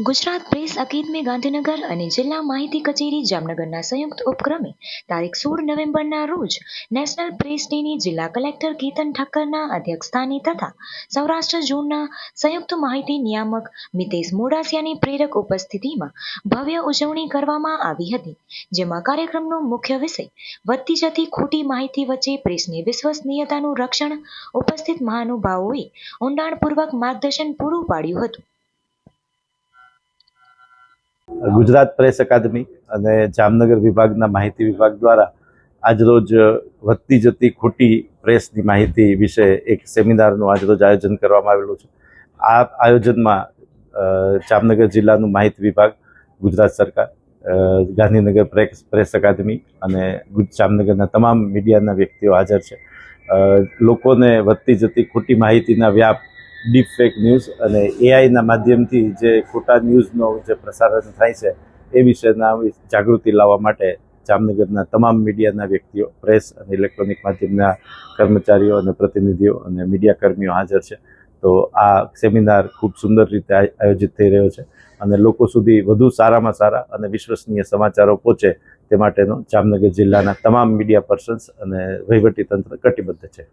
Gujarat press અકેદમી Gandhinagar અને જિલ્લા માહિતી કચેરી જામનગરના સંયુક્ત ઉપક્રમે તારીખ સોળ નવેમ્બરના રોજ નેશનલ પ્રેસ ડેની જિલ્લા કલેક્ટર કેતન ઠક્કરના અધ્યક્ષસ્થાને તથા સૌરાષ્ટ્ર ઝોનના સંયુક્ત માહિતી નિયામક મિતેશ મોડાસિયાની પ્રેરક ઉપસ્થિતિમાં ભવ્ય ઉજવણી કરવામાં આવી હતી, જેમાં કાર્યક્રમનો મુખ્ય વિષય વધતી જતી ખોટી માહિતી વચ્ચે પ્રેસની વિશ્વસનીયતાનું રક્ષણ ઉપસ્થિત મહાનુભાવોએ ઊંડાણપૂર્વક માર્ગદર્શન પૂરું પાડ્યું હતું. ગુજરાત પ્રેસ અકાદમી અને જામનગર વિભાગના માહિતી વિભાગ દ્વારા આજરોજ વધતી જતી ખોટી પ્રેસની માહિતી વિશે એક સેમિનારનું આજરોજ આયોજન કરવામાં આવેલું છે. આ આયોજનમાં જામનગર જિલ્લાનું માહિતી વિભાગ, ગુજરાત સરકાર ગાંધીનગર પ્રેસ પ્રેસ અકાદમી અને જામનગરના તમામ મીડિયાના વ્યક્તિઓ હાજર છે. લોકોને વધતી જતી ખોટી માહિતીના વ્યાપ ડીપ ફેક ન્યૂઝ અને એઆઈના માધ્યમથી જે ખોટા ન્યૂઝનો જે પ્રસારણ થાય છે, એ વિશેના જાગૃતિ લાવવા માટે જામનગરના તમામ મીડિયાના વ્યક્તિઓ, પ્રેસ અને ઇલેક્ટ્રોનિક માધ્યમના કર્મચારીઓ અને પ્રતિનિધિઓ અને મીડિયા કર્મીઓ હાજર છે. તો આ સેમિનાર ખૂબ સુંદર રીતે આય- આયોજિત થઈ રહ્યો છે અને લોકો સુધી વધુ સારામાં સારા અને વિશ્વસનીય સમાચારો પહોંચે તે માટેનો જામનગર જિલ્લાના તમામ મીડિયા પર્સન્સ અને વહીવટી તંત્ર કટિબદ્ધ છે.